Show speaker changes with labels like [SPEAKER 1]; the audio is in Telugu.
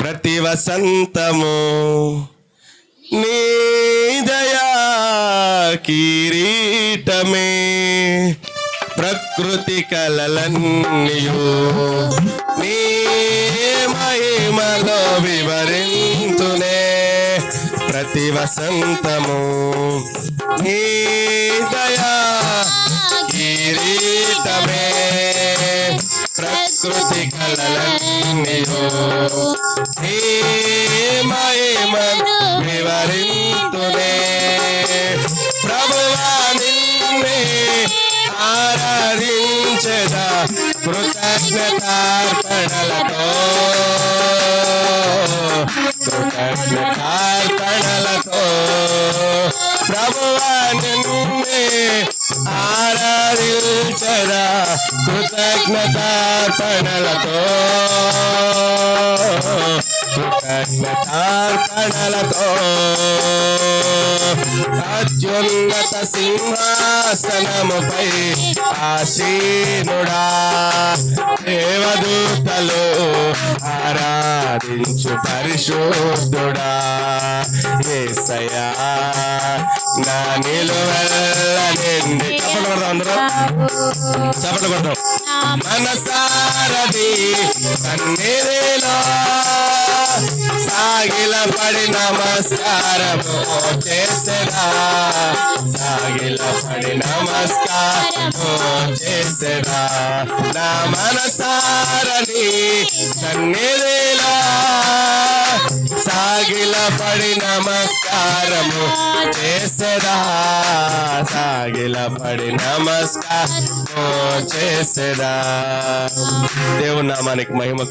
[SPEAKER 1] ప్రతి వసంతము నీ దయా కిరీటమే. ప్రకృతి కలలన్నీయు నీ మహిమలో వివరించునే ప్రతి వసంతము నీ దయా కిరీటమే. ప్రకృతి కలలన్నీయు నీ వివరింతునే. ప్రభువా నిన్నే ఆరాధించదా కృతజ్ఞతార్పణలతో. కృతజ్ఞతార్పణలతో. ప్రభువా కృతజ్ఞతార్పణలతో కృతజ్ఞతార్పణలతో అత్యున్నత సింహాసనముపై ఆసీనుడా. దేవదూతలు ఆరాధించు పరిశుద్ధుడా. ఏసయ్యా నా నిలువెల్ల నిండి చప్పట్లు కొడదాం అందరూ? చప్పట్లు కొడదాం మనసారది సన్నిధిలో సాగిల పడి నమస్కారము చేసరా సాగిల పడి నమస్కారము చేసరా నా మనసారది సన్నిధిలో సాగిల పడి నమస్కారము చేసరా సాగిల పడి నమస్కారము చేసరా దేవుని నామానికి మహిమ